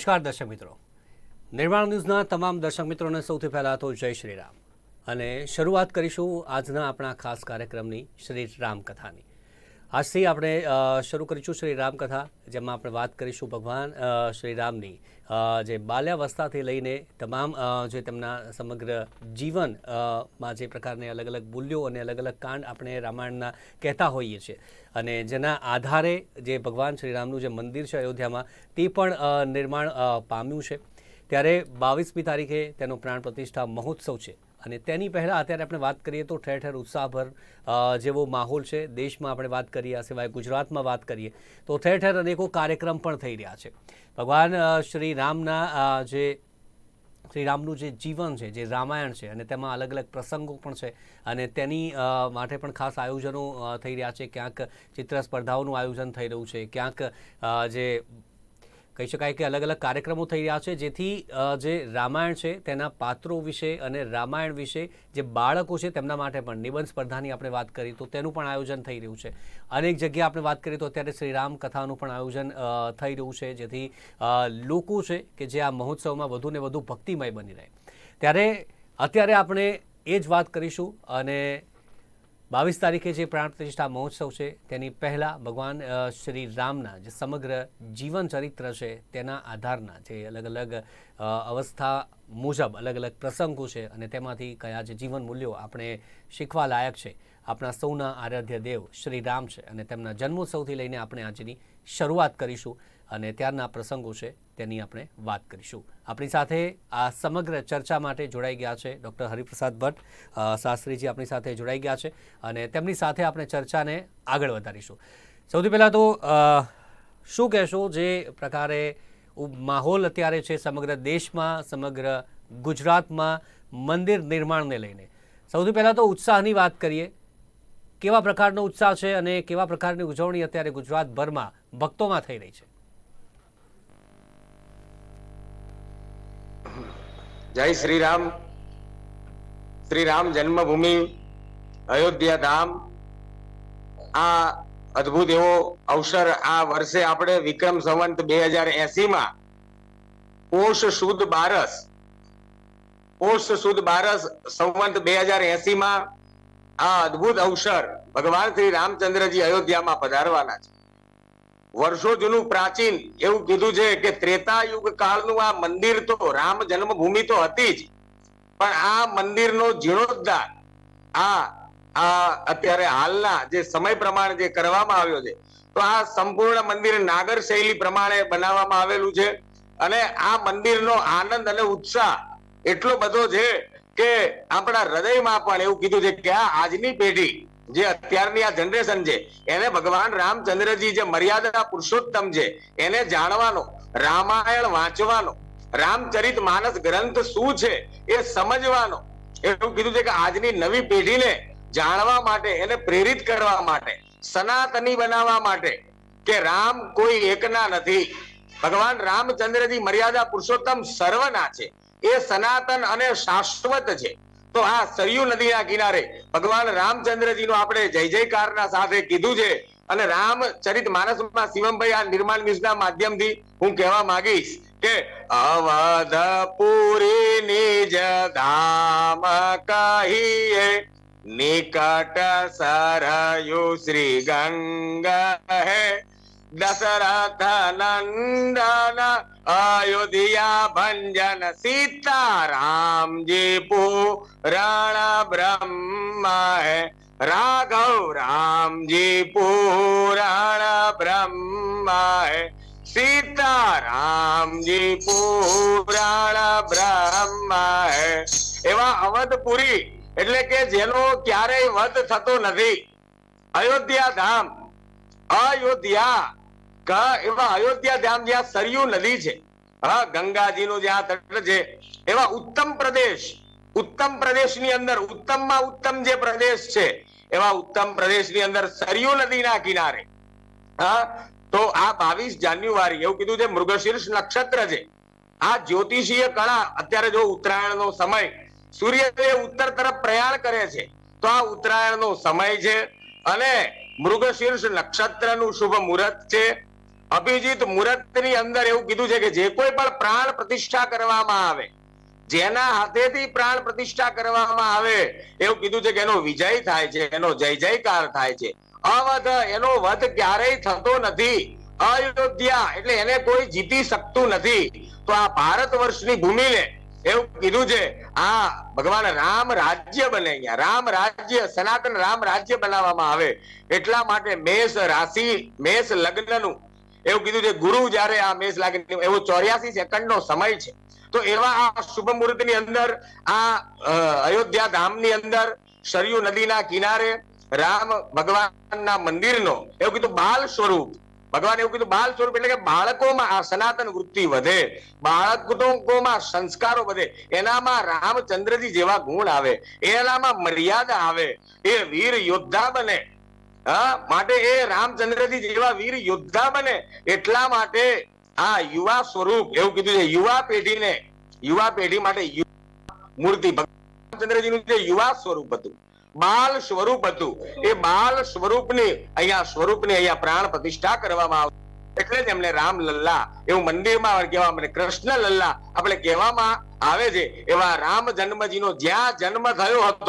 નમસ્કાર દર્શક મિત્રો. નિર્માણ ન્યૂઝના તમામ દર્શક મિત્રોને સૌથી પહેલાં તો જય શ્રી રામ. અને શરૂઆત કરીશું આજના આપણા ખાસ કાર્યક્રમની શ્રી રામકથાની. આજથી આપણે શરૂ કરીશું શ્રી રામકથા જેમાં આપણે વાત કરીશું ભગવાન શ્રી રામની. જે બાલ્યાવસ્થાથી લઈને તમામ જે તેમના સમગ્ર જીવનમાં જે પ્રકારની અલગ અલગ મૂલ્યો અને અલગ અલગ કાંડ આપણે રામાયણના કહેતા હોઈએ છીએ. અને જેના આધારે જે ભગવાન શ્રી રામનું જે મંદિર છે અયોધ્યામાં, તે પણ નિર્માણ પામ્યું છે. ત્યારે બાવીસમી તારીખે તેનો પ્રાણ પ્રતિષ્ઠા મહોત્સવ છે. અને તેની પહેલાં અત્યારે આપણે વાત કરીએ તો ઠેર ઠેર ઉત્સાહભર જેવો માહોલ છે, દેશમાં આપણે વાત કરીએ, આ સિવાય ગુજરાતમાં વાત કરીએ, તો ઠેર ઠેર અનેકો કાર્યક્રમ પણ થઈ રહ્યા છે. ભગવાન શ્રી રામના જે, શ્રી રામનું જે જીવન છે, જે રામાયણ છે, અને તેમાં અલગ અલગ પ્રસંગો પણ છે, અને તેની માટે પણ ખાસ આયોજનો થઈ રહ્યા છે. ક્યાંક ચિત્ર સ્પર્ધાઓનું આયોજન થઈ રહ્યું છે, ક્યાંક જે કહી શકાય કે અલગ અલગ કાર્યક્રમો થઈ રહ્યા છે, જેથી જે રામાયણ છે તેના પાત્રો વિશે અને રામાયણ વિશે જે બાળકો છે તેમના માટે પણ નિબંધ સ્પર્ધાની આપણે વાત કરી, તો તેનું પણ આયોજન થઈ રહ્યું છે. અનેક જગ્યાએ આપણે વાત કરીએ તો અત્યારે શ્રી રામ કથાનું પણ આયોજન થઈ રહ્યું છે, જેથી લોકો છે કે જે આ મહોત્સવમાં વધુ ને વધુ ભક્તિમય બની રહે. ત્યારે, અત્યારે આપણે એ જ વાત કરીશું અને બાવીસ તારીખે જે પ્રાણ પ્રતિષ્ઠા મહોત્સવ છે, તેની પહેલાં ભગવાન શ્રી રામના જે સમગ્ર જીવન ચરિત્ર છે, તેના આધારના જે અલગ અલગ અવસ્થા મુજબ અલગ અલગ પ્રસંગો છે અને તેમાંથી કયા જે જીવન મૂલ્યો આપણે શીખવા લાયક છે. આપણા સૌના આરાધ્ય દેવ શ્રી રામ છે અને તેમના જન્મોત્સવથી લઈને આપણે આજની શરૂઆત કરીશું. અને ત્યારના પ્રસંગો છે તેની આપણે વાત કરીશું. આપણી સાથે આ સમગ્ર ચર્ચા માટે જોડાઈ ગયા છે ડૉક્ટર હરિપ્રસાદ ભટ્ટ શાસ્ત્રીજી આપણી સાથે જોડાઈ ગયા છે અને તેમની સાથે આપણે ચર્ચાને આગળ વધારીશું. સૌથી પહેલાં તો શું કહેશો જે પ્રકારે માહોલ અત્યારે છે સમગ્ર દેશમાં, સમગ્ર ગુજરાતમાં મંદિર નિર્માણને લઈને? સૌથી પહેલાં તો ઉત્સાહની વાત કરીએ. કેવા પ્રકારનો ઉત્સાહ છે અને કેવા પ્રકારની ઉજવણી અત્યારે ગુજરાતભરમાં ભક્તોમાં થઈ રહી છે? જય શ્રી રામ શ્રી રામ જન્મભૂમિ, અયોધ્યા ધામ. આ અદ્ભુત એવો અવસર આ વર્ષે આપણે વિક્રમ સંવંત બે હજાર એસી માં પોષ સુદ બારસ, પોષ સુદ બારસ સંવંત બે હજાર એસી માં આ અદ્ભુત અવસર ભગવાન શ્રી રામચંદ્રજી અયોધ્યામાં પધારવાના છે. વર્ષો જૂનું પ્રાચીન એવું કીધું છે કે ત્રેતા યુગ કાળનું આ મંદિર તો રામ જન્મભૂમિ તો હતી જ. પણ આ મંદિરનો જીર્ણોદ્ધાર, આ આ અત્યારે હાલના જે સમય પ્રમાણે જે કરવામાં આવ્યો છે, તો આ સંપૂર્ણ મંદિર નાગર શૈલી પ્રમાણે બનાવવામાં આવેલું છે. અને આ મંદિરનો આનંદ અને ઉત્સાહ એટલો બધો છે કે આપણા હૃદયમાં પણ એવું કીધું છે કે આ આજની પેઢી જે અત્યારની આ જનરેશન છે, એને ભગવાન રામચંદ્રજી જે મર્યાદા પુરુષોત્તમ છે, એને જાણવાનો, રામાયણ વાંચવાનો, રામચરિત માનસ ગ્રંથ શું છે, એ સમજવાનો, એવું કીધું છે કે આજની નવી પેઢીને જાણવા માટે, એને પ્રેરિત કરવા માટે, સનાતની બનાવવા માટે કે રામ કોઈ એકના નથી. ભગવાન રામચંદ્રજી મર્યાદા પુરુષોત્તમ સર્વના છે. એ સનાતન અને શાશ્વત છે. તો આ સરયુ નદીના કિનારે ભગવાન રામચંદ્રજીનો આપણે જય જયકારના સાથે કીધું છે. અને રામચરિત માનસમાં શિવમભાઈ આ નિર્માણ ન્યૂઝના માધ્યમથી હું કહેવા માંગીશ કે અવધપુરી નિજ ધામ કહીએ, નિકટ સરયુ શ્રી ગંગા હે. દશરથ નંદન અયોધ્યા ભંજન સીતારામજી પૂરણ બ્રહ્મ હે રાઘવ રામજી પૂરણ બ્રહ્મ હે સીતારામજી પૂરણ બ્રહ્મ હે એવા અવધપુરી એટલે કે જેનો ક્યારેય વધ થતો નથી। અયોધ્યા ધામ, અયોધ્યા એવા અયોધ્યા ધામ જ્યાં સરયુ નદી છે. હા, ગંગાજીનું જ્યાં તટ છે, એવા ઉત્તમ પ્રદેશ, ઉત્તમ પ્રદેશની અંદર, ઉત્તમમાં ઉત્તમ જે પ્રદેશ છે, એવા ઉત્તમ પ્રદેશની અંદર સરયુ નદીના કિનારે. હા, તો આ બાવીસ જાન્યુઆરી, એવું કીધું છે, મૃગશીર્ષ નક્ષત્ર છે. આ જ્યોતિષીય કળા, અત્યારે જો ઉત્તરાયણનો સમય, સૂર્યદેવ ઉત્તર તરફ પ્રયાણ કરે છે, તો આ ઉત્તરાયણનો સમય છે, અને મૃગશીર્ષ નક્ષત્રનું શુભ મુહૂર્ત છે અભિજીત મુહૂર્તની અંદર એવું કીધું છે કે જે કોઈ પણ પ્રાણ પ્રતિષ્ઠા કરવામાં આવે, જેના હાથેથી પ્રાણ પ્રતિષ્ઠા કરવામાં આવે, એવું કીધું છે કે એનો વિજય થાય છે, એનો જય જયકાર થાય છે. અવધ એનો વધ ક્યારેય થતો નથી. અયોધ્યા એટલે એને કોઈ જીતી શકતું નથી. તો આ ભારત વર્ષની ભૂમિને એવું કીધું છે, આ ભગવાન રામ રાજ્ય બને અહીંયા. રામ રાજ્ય, સનાતન રામ રાજ્ય બનાવવામાં આવે. એટલા માટે મેષ રાશિ, મેષ લગ્નનું એવું કીધું છે, ગુરુ જ્યારે આ મેષ લાગે એવો ચોર્યાસી સેકન્ડ નો સમય છે. તો એવા આ શુભ મુહૂર્તની અંદર, આ અયોધ્યા ધામની અંદર, સરયુ નદીના કિનારે રામ ભગવાનના મંદિરનો એવું કીધું બાલ સ્વરૂપ, ભગવાન એવું કીધું બાલ સ્વરૂપ એટલે કે બાળકોમાં આ સનાતન વૃત્તિ વધે બાળકોમાં સંસ્કારો વધે, એનામાં રામચંદ્રજી જેવા ગુણ આવે, એનામાં મર્યાદા આવે, એ વીર યોદ્ધા બને માટે એ રામચંદ્રજી જેવા વીર યોદ્ધા બને એટલા માટે આ યુવા સ્વરૂપ, એવું કીધું છે, યુવા પેઢીને, યુવા પેઢી માટે મૂર્તિ, રામચંદ્રજીનું જે યુવા સ્વરૂપ હતું, બાલ સ્વરૂપ હતું, એ બાલ સ્વરૂપની, અહીંયા સ્વરૂપની અહીંયા પ્રાણ પ્રતિષ્ઠા કરવામાં આવે એટલે જ એમને રામ લલ્લા, એવું મંદિરમાં કહેવા મને કૃષ્ણ લલ્લા, આપણે કહેવામાં આવે છે, એવા રામ જન્મજીનો જ્યાં જન્મ થયો હતો,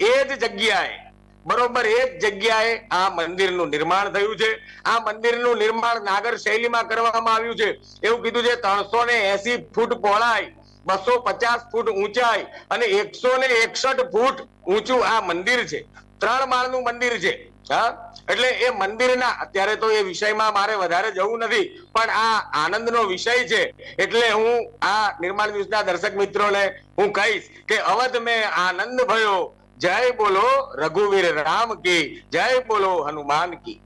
એ જ જગ્યાએ બરોબર એ જ જગ્યાએ આ મંદિરનું નિર્માણ થયું છે. આ મંદિરનું નિર્માણ નાગર શૈલીમાં કરવામાં આવ્યું છે. એવું કીધું છે ત્રણસો ને એસી ફૂટ પહોળાઈ, બસો પચાસ ફૂટ ઊંચાઈ અને એકસો ને એકસઠ ફૂટ ઊંચું આ મંદિર છે. ત્રણ માળનું મંદિર છે. હા? એટલે એ મંદિરના, અત્યારે તો એ વિષયમાં મારે વધારે જવું નથી, પણ આ આનંદનો વિષય છે. એટલે હું આ નિર્માણ દિવસના દર્શક મિત્રોને હું કહીશ કે અવધ મેં આનંદ ભયો જય બોલો રઘુવીર રામ કી, જય બોલો હનુમાન કી.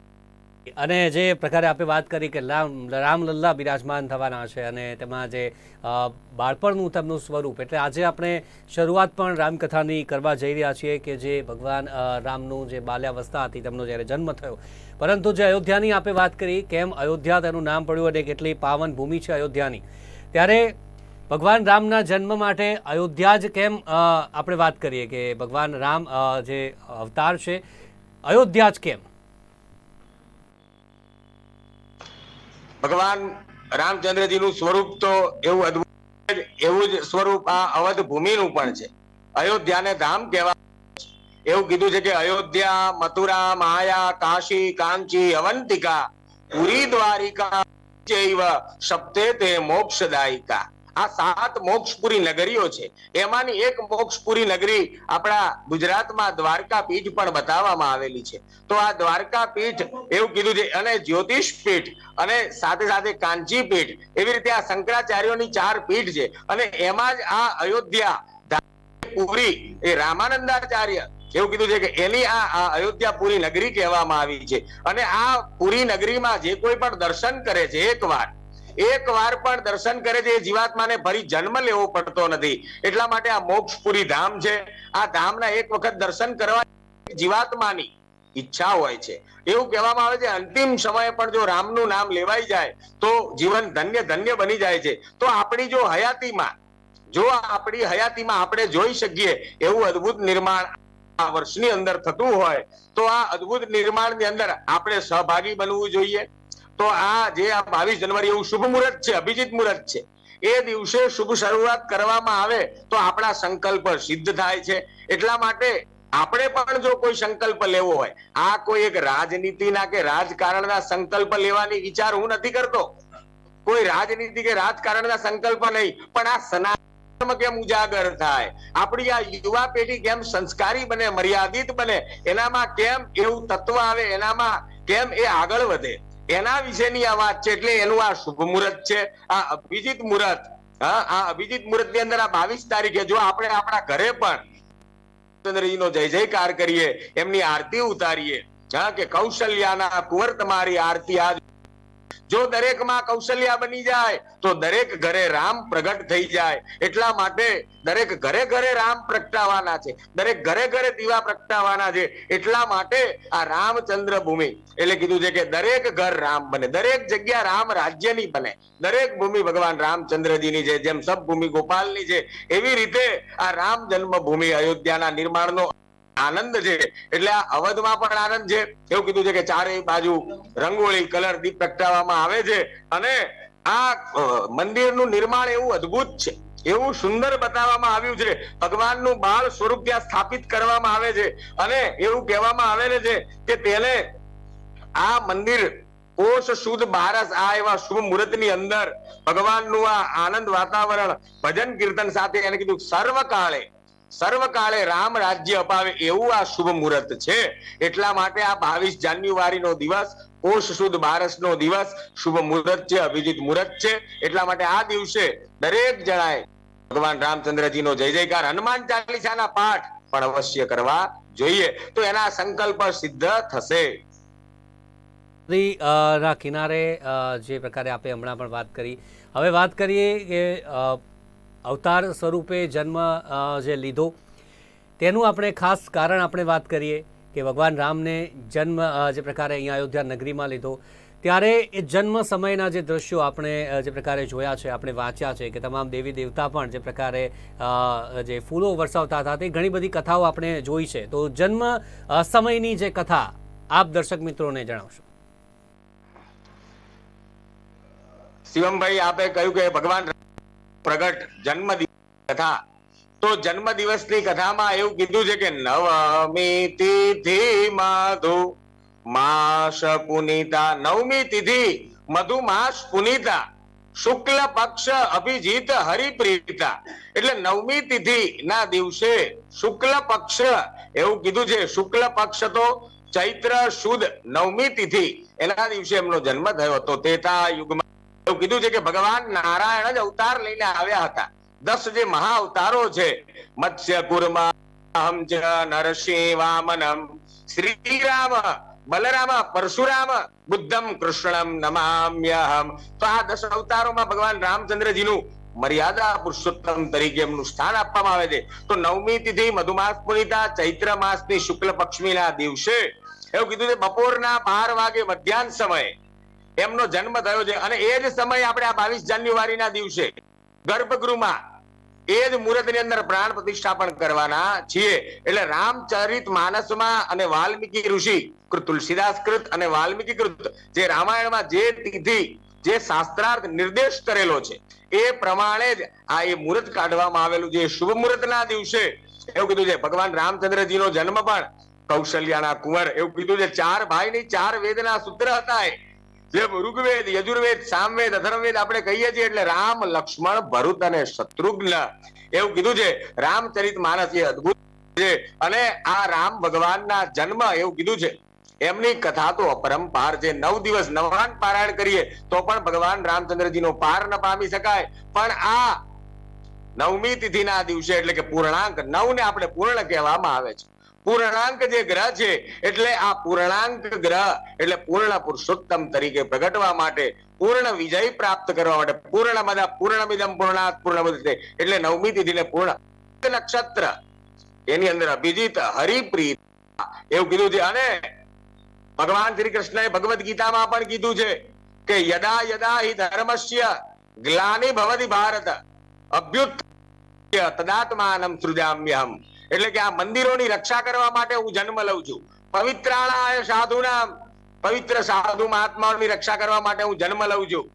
અને જે પ્રકારે આપણે વાત કરી કે રામ રામલલ્લા બિરાજમાન થવાના છે અને તેમાં જે બાળપણનું તેમનું સ્વરૂપ, એટલે આજે આપણે શરૂઆત પણ રામકથાની કરવા જઈ રહ્યા છીએ કે જે ભગવાન રામનું જે બાલ્યાવસ્થા હતી, તેમનો જ્યારે જન્મ થયો. પરંતુ જે અયોધ્યાની આપણે વાત કરી, કેમ અયોધ્યા તેનું નામ પડ્યું અને કેટલી પાવન ભૂમિ છે અયોધ્યાની, ત્યારે ભગવાન રામના જન્મ માટે અયોધ્યા જ કેમ આપણે વાત કરીએ કે ભગવાન રામ જે અવતાર છે, અયોધ્યા જ કેમ? ભગવાન રામચંદ્રજીનું સ્વરૂપ તો એવું અદભુત એવું જ સ્વરૂપ આ અવધ ભૂમિનું પણ છે. અયોધ્યાને ધામ કહેવા એવું કીધું છે કે અયોધ્યા, મથુરા, માયા, કાશી, કાંચી, અવંતિકા, પુરી દ્વારિકા સપ્તે તે મોક્ષદાયિકા. આ સાત મોક્ષપુરી નગરીઓ છે. એમાંની એક મોક્ષપુરી નગરી આપણા ગુજરાતમાં દ્વારકા પીઠ પણ બતાવવામાં આવેલી છે. તો આ દ્વારકા પીઠ એવું કીધું છે, અને જ્યોતિષ પીઠ અને સાથે સાથે કાંજી પીઠ એવી રીતે આ શંકરાચાર્યોની ચાર પીઠ છે. અને એમાં જ આ અયોધ્યા પુરી એ રામાનંદાચાર્ય એવું કીધું છે કે એની આ અયોધ્યા પુરી નગરી કહેવામાં આવી છે. અને આ પુરી નગરીમાં જે કોઈ પણ દર્શન કરે છે એકવાર એક વાર પણ દર્શન કરે છે, એ જીવાત્માને ફરી જન્મ લેવો પડતો નથી. એટલા માટે આ મોક્ષપુરી ધામ છે. આ ધામના એક વખત દર્શન કરવા જીવાત્માની ઈચ્છા હોય છે. એવું કહેવામાં આવે છે, અંતિમ સમયે પણ જો રામનું નામ લેવાઈ જાય, તો જીવન ધન્ય ધન્ય બની જાય છે. તો આપણી જો હયાતીમાં, જો આપણી હયાતીમાં આપણે જોઈ શકીએ એવું અદ્ભુત નિર્માણ આ વર્ષની અંદર થતું હોય, તો આ અદ્ભુત નિર્માણની અંદર આપણે સહભાગી બનવું જોઈએ. તો આ જે આ બાવીસ જાન્યુઆરી એવું શુભ મુહૂર્ત છે, અભિજીત મુહૂર્ત છે, એ દિવસે શુભ શરૂઆત કરવામાં આવે તો આપણા સંકલ્પ સિદ્ધ થાય છે. એટલા માટે આપણે પણ જો કોઈ સંકલ્પ લેવો હોય, આ કોઈ એક રાજનીતિના કે રાજકારણના સંકલ્પ લેવાની વિચાર હું નથી કરતો. કોઈ રાજનીતિ કે રાજકારણના સંકલ્પ નહીં, પણ આ સનાતન કેમ ઉજાગર થાય? આપણી આ યુવા પેઢી કેમ સંસ્કારી બને, મર્યાદિત બને? એનામાં કેમ એવું તત્વ આવે? એનામાં કેમ એ આગળ વધે? એના વિશેની આ વાત છે એટલે એનું આ શુભ મુહૂર્ત છે. આ અભિજીત મુહૂર્ત, હા, આ અભિજીત મુહૂર્તની અંદર આ બાવીસ તારીખે જો આપણે આપણા ઘરે પણ ચંદ્રજીનો જય જયકાર કરીએ, એમની આરતી ઉતારીએ, હા, કે કૌશલ્યાના કુંવર તમારી આરતી આજ જો દરેકમાં કૌશલ્યા બની જાય, તો દરેક ઘરે રામ પ્રગટ થઈ જાય. એટલા માટે દરેક ઘરે ઘરે રામ પ્રગટાવાના છે. દરેક ઘરે ઘરે દીવા પ્રગટાવાના છે. એટલા માટે આ રામચંદ્ર ભૂમિ, એટલે કીધું છે કે દરેક ઘર રામ બને. દરેક જગ્યા રામ રાજ્યની બને. દરેક ભૂમિ ભગવાન રામચંદ્રજીની છે, જેમ સબ ભૂમિ ગોપાલની છે. એવી રીતે આ રામ જન્મભૂમિ અયોધ્યાના નિર્માણનો આનંદ છે. એટલે આ અવધમાં પણ આનંદ છે. એવું કીધું છે કે ચારેય બાજુ રંગોળી, કલર, દીપ પ્રગટાવવામાં આવે છે. અને આ મંદિરનું નિર્માણ એવું અદ્ભુત છે. એવું સુંદર બતાવવામાં આવ્યું છે. ભગવાનનું બાળ સ્વરૂપ ત્યાં સ્થાપિત કરવામાં આવે છે. અને એવું કહેવામાં આવે છે કે તેને આ મંદિર કોષ સુદ બારસ, આ એવા શુભ મુહૂર્તની અંદર ભગવાનનું આ આનંદ વાતાવરણ, ભજન, કીર્તન સાથે એને કીધું, સર્વકાળે સર્વકાળે રામ રાજ્ય અપાવે એવું આ શુભ મુહૂર્ત છે. એટલા માટે આ બાવીસ જાન્યુઆરી નો દિવસ કોષ સુદ બારસ નો દિવસ, શુભ મુહૂર્ત છે, અભિજીત મુહૂર્ત છે. એટલા માટે આ દિવસે દરેક જણાએ ભગવાન રામચંદ્રજી નો જય જયકાર, હનુમાન ચાલીસાના પાઠ પણ અવશ્ય કરવા જોઈએ. તો એના સંકલ્પ સિદ્ધ થશે. ના કિનારે જે પ્રકારે આપણે હમણાં પણ વાત કરી. હવે વાત કરીએ કે અવતાર સ્વરૂપે જન્મ જે લીધો, તેનું આપણે ખાસ કારણ આપણે વાત કરીએ કે ભગવાન રામને જન્મ જે પ્રકારે અહીંયા અયોધ્યા નગરીમાં લીધો. ત્યારે એ જન્મ સમયના જે દ્રશ્યો આપણે જે પ્રકારે જોયા છે, આપણે વાંચ્યા છે કે તમામ દેવી દેવતા પણ જે પ્રકારે જે ફૂલો વરસાવતા હતા, તે ઘણી બધી કથાઓ આપણે જોઈ છે. તો જન્મ સમયની જે કથા, આપ દર્શક મિત્રોને જણાવશો. શિવમભાઈ, આપે કહ્યું કે ભગવાન પ્રગટ જન્મ કથા. તો જન્મ દિવસની કથામાં એવું કીધું છે કે નવમી તિથિ મધુ માસ પુનિતા નવમી તિથિ મધુ માસ પુનિતા શુક્લ પક્ષ અભિજીત હરિપ્રીતા. એટલે નવમી તિથિ ના દિવસે શુક્લ પક્ષ એવું કીધું છે. શુક્લ પક્ષ તો ચૈત્ર સુદ નવમી તિથિ. એના દિવસે એમનો જન્મ થયો હતો. તેતા યુગમાં એવું કીધું છે કે ભગવાન નારાયણ જ અવતાર લઈને આવ્યા હતા. દસ જે મહા અવતારો છે, મત્સ્ય કુરમા અહમ ચ નરસિંહ વામનમ શ્રીરામ, બલરામ, પરશુરામ, બુદ્ધમ, કૃષ્ણમ, નમામ્યહમ. તો આ દસ અવતારોમાં ભગવાન રામચંદ્રજીનું મર્યાદા પુરુષોત્તમ તરીકે એમનું સ્થાન આપવામાં આવે છે. તો નવમી તિથિ મધુમાસ પુનિતા, ચૈત્ર માસની શુક્લ પક્ષમીના દિવસે, એવું કીધું છે, બપોરના બાર વાગે મધ્યાહન સમયે એમનો જન્મ થયો છે. અને એ જ સમય આપણે આ બાવીસ જાન્યુઆરીના દિવસે ગર્ભગૃહમાં એ જ મુહૂર્તની અંદર પ્રાણ પ્રતિષ્ઠાપન કરવાના છીએ. એટલે રામચરિત માનસમાં અને વાલ્મીકી ઋષિ તુલસીદાસ કૃત અને વાલ્મીકી કૃત જે રામાયણમાં જે તિથિ, જે શાસ્ત્રાર્થ નિર્દેશ કરેલો છે, એ પ્રમાણે જ આ એ મુહૂર્ત કાઢવામાં આવેલું છે. શુભ મુહૂર્તના દિવસે એવું કીધું છે, ભગવાન રામચંદ્રજીનો જન્મ પણ કૌશલ્યાના કુંવર એવું કીધું છે. ચાર ભાઈની ચાર વેદના સૂત્ર હતા એ. જે ઋગ્વેદ, યજુર્વેદ, સામવેદ અથર્વવેદ આપણે કહીએ છીએ એટલે રામ, લક્ષ્મણ ભરત અને શત્રુઘ્ન. એવું કીધું છે. રામચરિત માનસ એ અદભુત છે. અને આ રામ ભગવાનના જન્મ એવું કીધું છે. એમની કથા તો અપરંપાર છે. નવ દિવસ નવાન પારાયણ કરીએ તો પણ ભગવાન રામચંદ્રજીનો પાર ન પામી શકાય. પણ આ નવમી તિથિના દિવસે એટલે કે પૂર્ણાંક નવ ને આપણે પૂર્ણ કહેવામાં આવે છે. પૂર્ણાંક જે ગ્રહ છે, એટલે આ પૂર્ણાંક ગ્રહ, એટલે પૂર્ણ પુરુષોત્તમ તરીકે પ્રગટવા માટે પૂર્ણ વિજય પ્રાપ્ત કરવા માટે પૂર્ણ બધા, પૂર્ણમિદમ પૂર્ણાત પૂર્ણ એટલે નવમી તિથિને પૂર્ણ. નક્ષત્ર, એની અંદર અભિજીત હરિપ્રીત. એવું કીધું છે, અને ભગવાન શ્રી કૃષ્ણએ ભગવદ ગીતામાં પણ કીધું છે કે યદા યદા હિ ધર્મસ્ય ગ્લાની ભવતી ભારત. અભ્યુત તદાત્માનમ સૃજામ્યહમ. એટલે કે આ મંદિરોની રક્ષા કરવા માટે હું જન્મ લઉં છું. પવિત્રાણાય સાધુના પવિત્ર સાધુ મહાત્માઓની રક્ષા કરવા માટે હું જન્મ લઉં છું.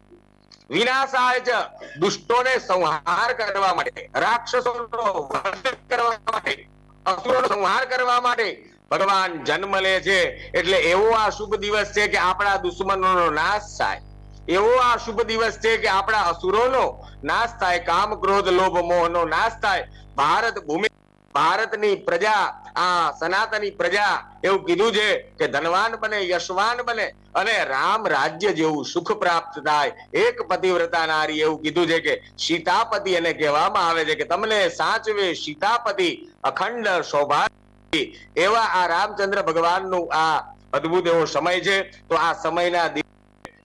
વિનાશાય છે દુષ્ટોને સંહાર કરવા માટે, રાક્ષસોનો વધ કરવા માટે, અસુરોનો સંહાર કરવા માટે ભગવાન જન્મ લે છે. એટલે એવો આ શુભ દિવસ છે કે આપણા દુશ્મનોનો નાશ થાય. એવો આ શુભ દિવસ છે કે આપણા અસુરોનો નાશ થાય. કામ ક્રોધ લોભ, મોહનો નાશ થાય. ભારત ભૂમિ ભારતની પ્રજા, આ સનાતની પ્રજા એવું કીધું છે કે ધનવાન બને, યશવાન બને અને રામ રાજ્ય જેવું સુખ પ્રાપ્ત થાય. એક પતિવ્રતા નારી એવું કીધું છે કે સીતાપતિ એને કહેવામાં આવે છે કે તમને સાચવે સીતાપતિ અખંડ સૌભાગ્ય. એવા આ રામચંદ્ર ભગવાનનું આ અદ્ભુત એવો સમય છે. તો આ સમયના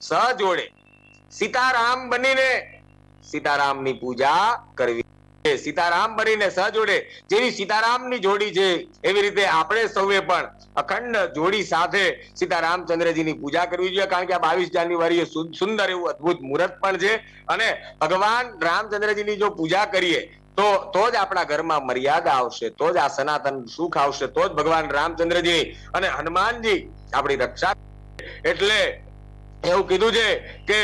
સહજોડે સીતારામ બનીને સીતારામની પૂજા કરવી. સીતારામ બનીને સજોડે જેવી સીતારામની જોડી છે, એવી રીતે આપણે સૌએ પણ અખંડ જોડી સાથે સીતારામચંદ્રજીની પૂજા કરવી જોઈએ, કારણ કે આ બાવીસ જાન્યુઆરીએ સુંદર એવું અદ્ભુત મુહૂર્ત પણ છે. અને ભગવાન રામચંદ્રજીની જો પૂજા કરીએ, તો તો જ આપણા ઘરમાં મર્યાદા આવશે, તો જ આ સનાતન સુખ આવશે, તો જ ભગવાન રામચંદ્રજી અને હનુમાનજી આપણી રક્ષા એટલે એવું કીધું છે કે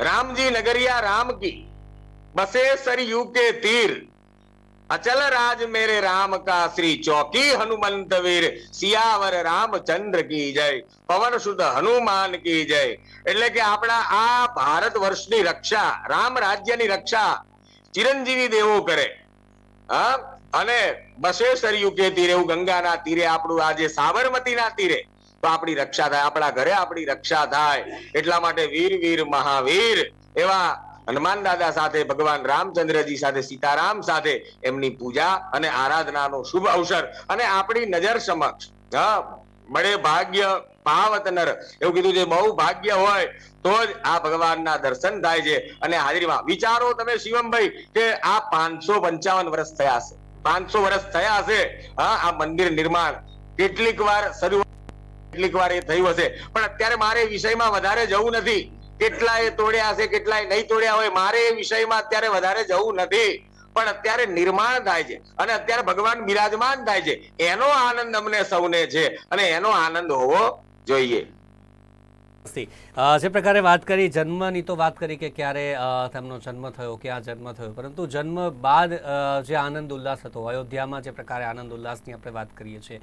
રામજી નગરિયા રામ કી બસે सरयू के तीर। अचल राज मेरे राम का श्री चौकी हनुमंत वीर। सियावर રામચંદ્ર કી જય પવન સુધ હનુમાન કી જય એટલે કે આપણા આ ભારત વર્ષની રક્ષા, રામ રાજ્યની રક્ષા ચિરંજીવી દેવો કરે. હા? અને બસેશ્વર યુકે તીરે એવું ગંગાના તીરે, આપણું આજે સાબરમતીના તીરે. તો આપણી રક્ષા થાય, આપણા ઘરે આપણી રક્ષા થાય. એટલા માટે વીર વીર, મહાવીર એવા હનુમાન દાદા સાથે, ભગવાન રામચંદ્રજી સાથે, સીતારામ સાથે એમની પૂજા અને આરાધનાનો શુભ અવસર. અને આપણી નજર સમક્ષ બડે ભાગ્ય પાવત નર. એવું કીધું છે, બહુ ભાગ્ય હોય તો જ આ ભગવાનના દર્શન થાય છે. અને હાજરીમાં વિચારો તમે શિવમભાઈ, કે આ પાંચસો પંચાવન વર્ષ થયા હશે. પાંચસો વર્ષ થયા હશે. હા, આ મંદિર નિર્માણ કેટલીક વાર શરૂ, કેટલીક વાર એ થયું હશે. પણ અત્યારે મારે વિષયમાં વધારે જવું નથી. કેટલાય તોડ્યા હશે કેટલાય નહીં તોડ્યા હોય, મારે એ વિષયમાં અત્યારે વધારે જવું નથી. પણ અત્યારે નિર્માણ થાય છે અને અત્યારે ભગવાન બિરાજમાન થાય છે. એનો આનંદ અમને સૌને છે અને એનો આનંદ હોવો જોઈએ. જે. પ્રકારે વાત કરી, જન્મની તો વાત કરી કે ક્યારે તેમનો જન્મ થયો, ક્યાં જન્મ થયો. પરંતુ જન્મ બાદ જે આનંદ ઉલ્લાસ હતો, અયોધ્યામાં જે પ્રકારે આનંદ ઉલ્લાસની આપણે વાત કરીએ છીએ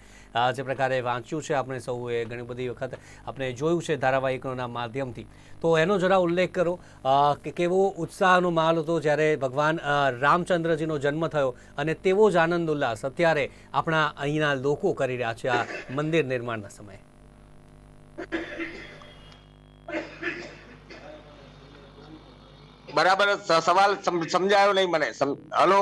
જે પ્રકારે વાંચ્યું છે આપણે સૌએ ઘણી બધી વખત, આપણે જોયું છે ધારાવાહિકોના માધ્યમથી. તો એનો જરા ઉલ્લેખ કરો કે કેવો ઉત્સાહનો માલ હતો જ્યારે ભગવાન રામચંદ્રજીનો જન્મ થયો અને તેવો જ આનંદ ઉલ્લાસ અત્યારે આપણા અહીંના લોકો કરી રહ્યા છે આ મંદિર નિર્માણના સમયે. બરાબર સવાલ સમજાયો નહીં મને. હલો?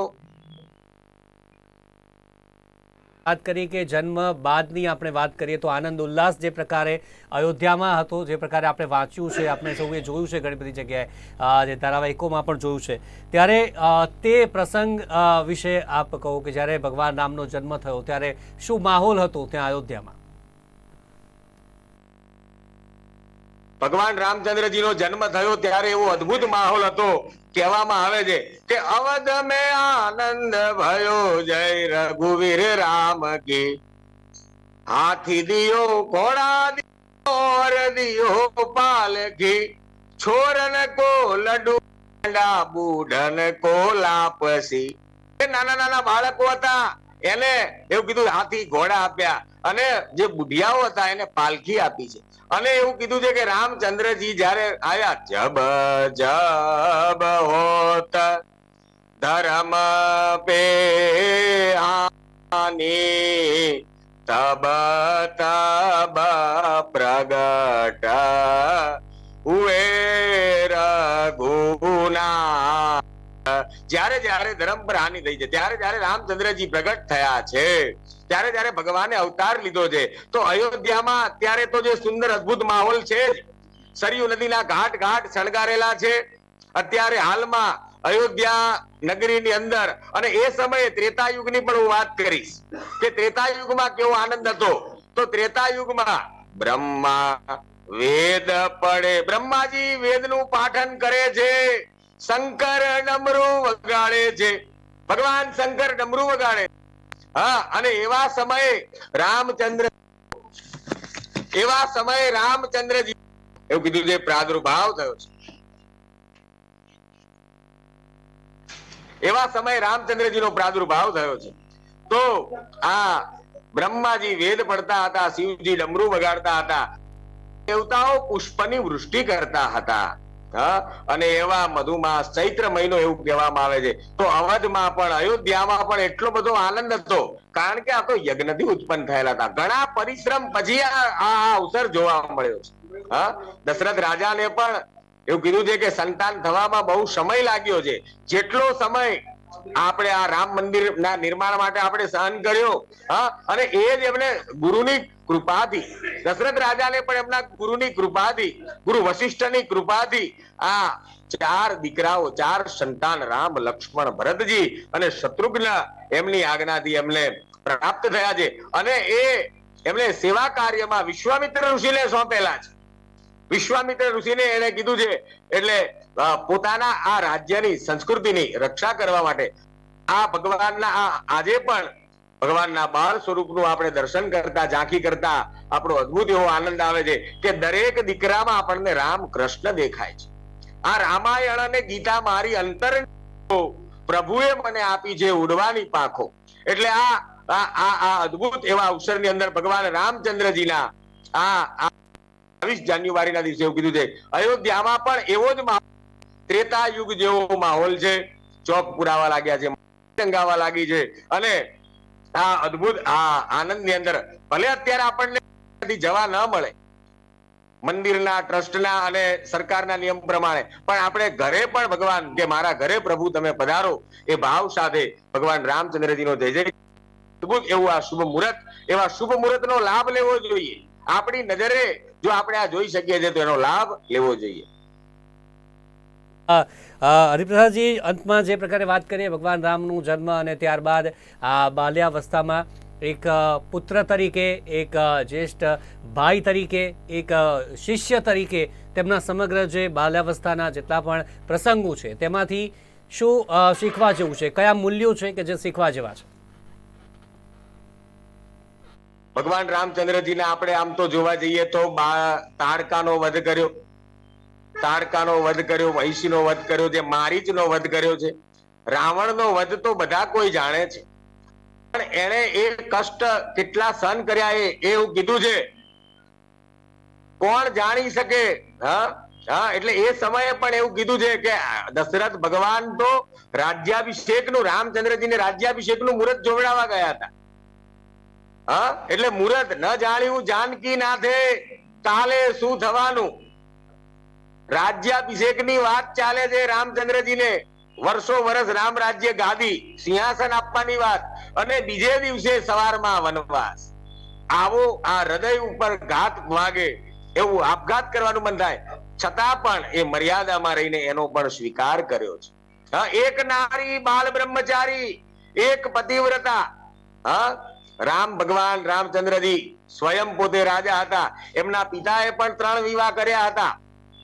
વાત કરી કે જન્મ બાદની આપણે વાત કરીએ તો આનંદ ઉલ્લાસ જે પ્રકારે અયોધ્યામાં હતો, જે પ્રકારે આપણે વાંચ્યું છે, આપણે સૌએ જોયું છે ઘણી બધી જગ્યાએ જે ધારાવાહિકોમાં પણ જોયું છે. ત્યારે તે પ્રસંગ વિશે આપ કહો કે જ્યારે ભગવાન રામનો જન્મ થયો, ત્યારે શું માહોલ હતો ત્યાં અયોધ્યામાં? ભગવાન રામચંદ્રજીનો જન્મ થયો ત્યારે એવો અદ્ભુત માહોલ હતો. કહેવામાં આવે છે કે અવધ મે આનંદ ભયો જય રઘુવીર રામ કે. હાથી દિયો, ઘોડા દિયો દિયો પાલકી છોરન કો લડુ બુઢન કો લાપસી. નાના નાના બાળકો હતા. એને એવું કીધું, હાથી ઘોડા આપ્યા. અને જે બુઢિયાઓ હતા એને પાલખી આપી છે. અને એવું કીધું છે કે રામચંદ્રજી જયારે આયા, જબ જબ હોત ધર્મ પે આની, તબ તબ પ્રગટ હુએ રઘુના જ્યારે જ્યારે ધર્મ પર હાનિ થઈ છે, ત્યારે જ્યારે રામચંદ્રજી પ્રગટ થયા છે, ત્યારે જ્યારે ભગવાને અવતાર લીધો છે, તો અયોધ્યામાં અત્યારે તો જે સુંદર અદ્ભુત માહોલ છે સરયુ નદીના ઘાટ ઘાટ શણગારેલા છે. અત્યારે હાલમાં અયોધ્યા નગરીની અંદર, અને એ સમયે ત્રેતાયુગની પણ હું વાત કરીશ, કે ત્રેતાયુગમાં કેવો આનંદ હતો? તો ત્રેતાયુગમાં બ્રહ્મા વેદ પડે. બ્રહ્માજી વેદનું પાઠન કરે છે. શંકર ડમરું વગાડે છે. ભગવાન શંકર ડમરું વગાડે હા, અને એવા સમયે રામચંદ્ર એવા સમયે રામચંદ્રજી એવું કીધું છે, પ્રાદુર્ભાવ થયો છે. એવા સમયે રામચંદ્રજીનો પ્રાદુર્ભાવ થયો છે. તો આ બ્રહ્માજી વેદ પડતા હતા, શિવજી ડમરું વગાડતા હતા. દેવતાઓ પુષ્પની વૃષ્ટિ કરતા હતા. હા? અને એવા મધુમાસ ચૈત્ર મહિનો એવું કહેવામાં આવે છે. તો અવધમાં પણ અયોધ્યામાં પણ એટલો બધો આનંદ હતો. કારણ કે આ તો યજ્ઞથી ઉત્પન્ન થયેલા હતા. ઘણા પરિશ્રમ પછી આ અવસર જોવા મળ્યો છે. દશરથ રાજાને પણ એવું કીધું છે કે સંતાન થવામાં બહુ સમય લાગ્યો છે. જેટલો સમય આપણે આ રામ મંદિર ના નિર્માણ માટે આપણે સહન કર્યો, હા? અને એ જ એમને ગુરુની કૃપાથી દશરથ રાજાને પણ એમના ગુરુની કૃપાથી ગુરુ વશિષ્ઠની કૃપાથી આ ચાર દીકરાઓ, ચાર સંતાન, રામ, લક્ષ્મણ, ભરતજી અને શત્રુઘ્ન એમની આજ્ઞાથી એમને પ્રાપ્ત થયા છે. અને એ એમને સેવા કાર્યમાં વિશ્વામિત્ર ઋષિને સોંપેલા છે. વિશ્વામિત્ર ઋષિને એને કીધું છે, એટલે પોતાના આ રાજ્યની સંસ્કૃતિની રક્ષા કરવા માટે આ ભગવાનના આ આજે પણ ભગવાનના બાળ સ્વરૂપનું આપણે દર્શન કરતા, ઝાંખી કરતા, આપણો અદ્ભુત એવો આનંદ આવે છે કે દરેક દીકરામાં આપણને રામ કૃષ્ણ દેખાય છે. આ રામાયણ અને ગીતા મારી અંતર પ્રભુએ મને આપી છે ઉડવાની પાંખો. એટલે આ આ આ અદ્ભુત એવા અવસરની અંદર ભગવાન રામચંદ્રજીના આ બાવીસ જાન્યુઆરીના દિવસે એવું કીધું છે, અયોધ્યામાં પણ એવો જ માહોલ ત્રેતા યુગ જેવો માહોલ છે. ચોક પુરાવા લાગ્યા છે ટંગાવા લાગી છે અને આ અદ્ભુત, આ આનંદની અંદર. ભલે અત્યારે આપણને જવા ન મળે, મંદિરના, ટ્રસ્ટના અને સરકારના નિયમ પ્રમાણે, પણ આપણે ઘરે પણ ભગવાન, કે મારા ઘરે પ્રભુ તમે પધારો, એ ભાવ સાથે ભગવાન રામચંદ્રજીનો જય જય. અદભુત એવું આ શુભ મુહૂર્ત, એવા શુભ મુહૂર્તનો લાભ લેવો જોઈએ. આપણી નજરે જો આપણે આ જોઈ શકીએ છીએ તો એનો લાભ લેવો જોઈએ. હરિપ્રસાદજી, અંતમાં જે પ્રકારે વાત કરીએ, ભગવાન રામનું જન્મ અને ત્યારબાદ આ બાલ્યાવસ્થામાં એક પુત્ર તરીકે, એક જ્યેષ્ઠ ભાઈ તરીકે, એક શિષ્ય તરીકે તેમના સમગ્ર જે બાલ્યાવસ્થાના જેટલા પણ પ્રસંગો છે, તેમાંથી શું શીખવા જેવું છે? કયા મૂલ્યો છે કે જે શીખવા જેવા છે? ભગવાન રામચંદ્રજીને આપણે આમ તો જોવા જઈએ તો બા- તાડકાનો વધ કર્યો. તાડકાનો વધ કર્યો મહિષીનો વધ કર્યો છે મારીચનો વધ કર્યો છે. રાવણનો વધ તો બધા કોઈ જાણે છે. પણ એણે એ કષ્ટ કેટલા સહન કર્યા એ એવું કીધું છે. કોણ જાણી શકે? હા હા, એટલે એ સમયે પણ એવું કીધું છે કે દશરથ ભગવાન તો રાજ્યાભિષેકનું, રામચંદ્રજીને રાજ્યાભિષેકનું મુહૂર્ત જોવડાવવા ગયા હતા. હા, એટલે મુહૂર્ત ન જાણ્યું જાનકી નાથે કાલે શું થવાનું? રાજ્યાભિષેકની વાત ચાલે છે રામચંદ્રજીને. વર્ષો વર્ષ રામ રાજ્ય ગાદી, સિંહાસન આપવાની વાત અને બીજે દિવસે સવારમાં વનવાસ. આવો આ હૃદય ઉપર ઘાત વાગે એવું આપઘાત કરવાનું મન થાય. છતાં પણ એ મર્યાદામાં રહીને એનો પણ સ્વીકાર કર્યો છે. એક નારી બાળ બ્રહ્મચારી, એક પતિવ્રતા. હા, રામ ભગવાન રામચંદ્રજી સ્વયં પોતે રાજા હતા. એમના પિતાએ પણ ત્રણ વિવાહ કર્યા હતા.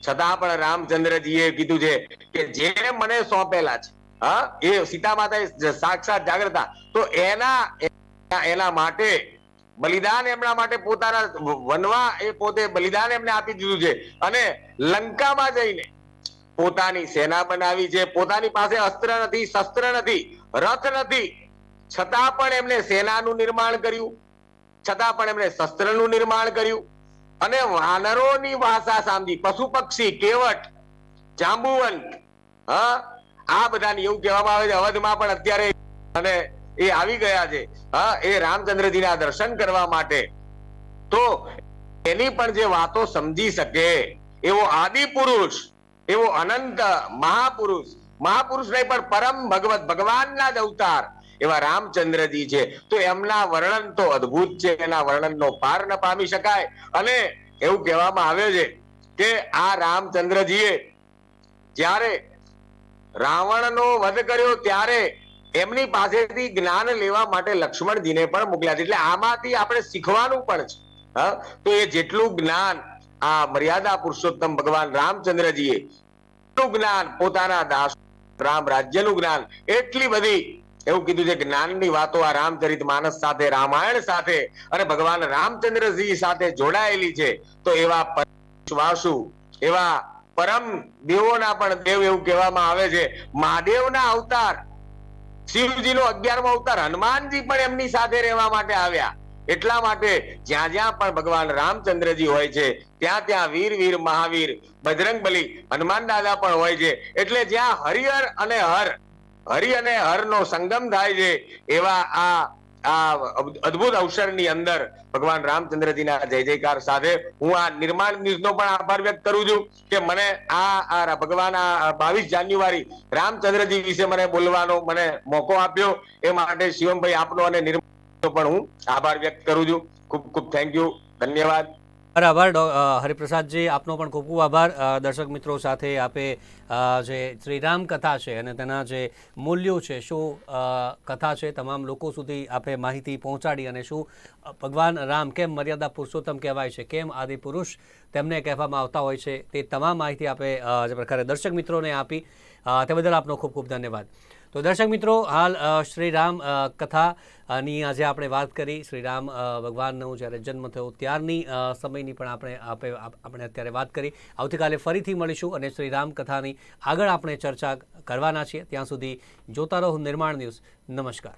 છતાં પણ રામચંદ્રજીએ કીધું છે કે જે મને સોંપેલા છે, હા? એ સીતા માતા સાક્ષાત જાગ્રતા તો એના, એના- માટે બલિદાન એમના માટે પોતાના વનવા એ પોતે બલિદાન એમને આપી દીધું છે. અને લંકામાં જઈને પોતાની સેના બનાવી છે. પોતાની પાસે અસ્ત્ર નથી, શસ્ત્ર નથી, રથ નથી. છતાં પણ એમને સેનાનું નિર્માણ કર્યું. છતાં પણ એમણે શસ્ત્રનું નિર્માણ કર્યું. અને વાનરોની ભાષા સાંભળી. પશુ પક્ષી, કેવટ જાંબુવંત હા? આ બધાને એવું કહેવામાં આવે છે. અવધમાં પણ અત્યારે અને એ આવી ગયા છે. હા? એ રામચંદ્રજીના દર્શન કરવા માટે. તો એની પણ જે વાતો સમજી શકે, એવો આદિ પુરુષ એવો અનંત મહાપુરુષ મહાપુરુષ નહીં પણ પરમ ભગવત ભગવાનના જ અવતાર એવા રામચંદ્રજી છે, તો એમના વર્ણન તો અદ્ભુત છે, એના વર્ણનનો પાર ન પામી શકાય. અને એવું કહેવામાં આવે છે કે આ રામચંદ્રજીએ જ્યારે રાવણનો વધ કર્યો ત્યારે એમની પાસેથી જ્ઞાન લેવા માટે લક્ષ્મણજીને પણ મોકલ્યા છે. એટલે આમાંથી આપણે શીખવાનું પણ છે. હા? તો એ જેટલું જ્ઞાન આ મર્યાદા પુરુષોત્તમ ભગવાન રામચંદ્રજીએ જ્ઞાન પોતાના દાસ, રામ રાજ્યનું જ્ઞાન, એટલી બધી એવું કીધું છે જ્ઞાનની વાતો આ રામચરિત માનસ સાથે, રામાયણ સાથે અને ભગવાન રામચંદ્રજી સાથે જોડાયેલી છે. તો એવા વિશ્વાસુ એવા પરમ દેવોના પણ દેવ એવું કહેવામાં આવે છે. મહાદેવના અવતાર, શિવજીનો અગિયારમો અવતાર, હનુમાનજી પણ એમની સાથે રહેવા માટે આવ્યા. એટલા માટે જ્યાં જ્યાં પણ ભગવાન રામચંદ્રજી હોય છે, ત્યાં ત્યાં વીર વીર, મહાવીર બજરંગ બલી હનુમાન દાદા પણ હોય છે. એટલે જ્યાં હરિહર અને હર હરિ અને હરનો સંગમ થાય છે એવા આ આ અદ્ભુત અવસરની અંદર ભગવાન રામચંદ્રજીના જય જયકાર સાથે હું આ નિર્માણ ન્યૂઝનો પણ આભાર વ્યક્ત કરું છું કે મને આ ભગવાન આ બાવીસ જાન્યુઆરી રામચંદ્રજી વિશે મને બોલવાનો મને મોકો આપ્યો એ માટે શિવમભાઈ આપનો અને નિર્માણ પણ હું આભાર વ્યક્ત કરું છું. ખૂબ ખૂબ થેન્ક યુ ધન્યવાદ. બરાબર ડો- હરિપ્રસાદજી, આપનો પણ ખૂબ ખૂબ આભાર. દર્શક મિત્રો સાથે આપે જે શ્રીરામ કથા છે અને તેના જે મૂલ્યો છે, શું કથા છે, તમામ લોકો સુધી આપણે માહિતી પહોંચાડી અને શું ભગવાન રામ કેમ મર્યાદા પુરુષોત્તમ કહેવાય છે, કેમ આદિપુરુષ તેમને કહેવામાં આવતા હોય છે, તે તમામ માહિતી આપે જે પ્રકારે દર્શક મિત્રોને આપી. તે બદલ આપનો ખૂબ ખૂબ ધન્યવાદ. તો દર્શક મિત્રો, હાલ શ્રીરામ શ્રી રામ કથાની આજે આપણે વાત કરી. શ્રી રામ ભગવાનનો જ્યારે જન્મ થયો ત્યારની સમયની પણ આપણે આપે આપણે અત્યારે વાત કરી. આવતીકાલે ફરીથી મળીશું અને શ્રી રામ કથાની આગળ આપણે ચર્ચા કરવાના છીએ. ત્યાં સુધી જોતા રહો નિર્માણ ન્યૂઝ. નમસ્કાર.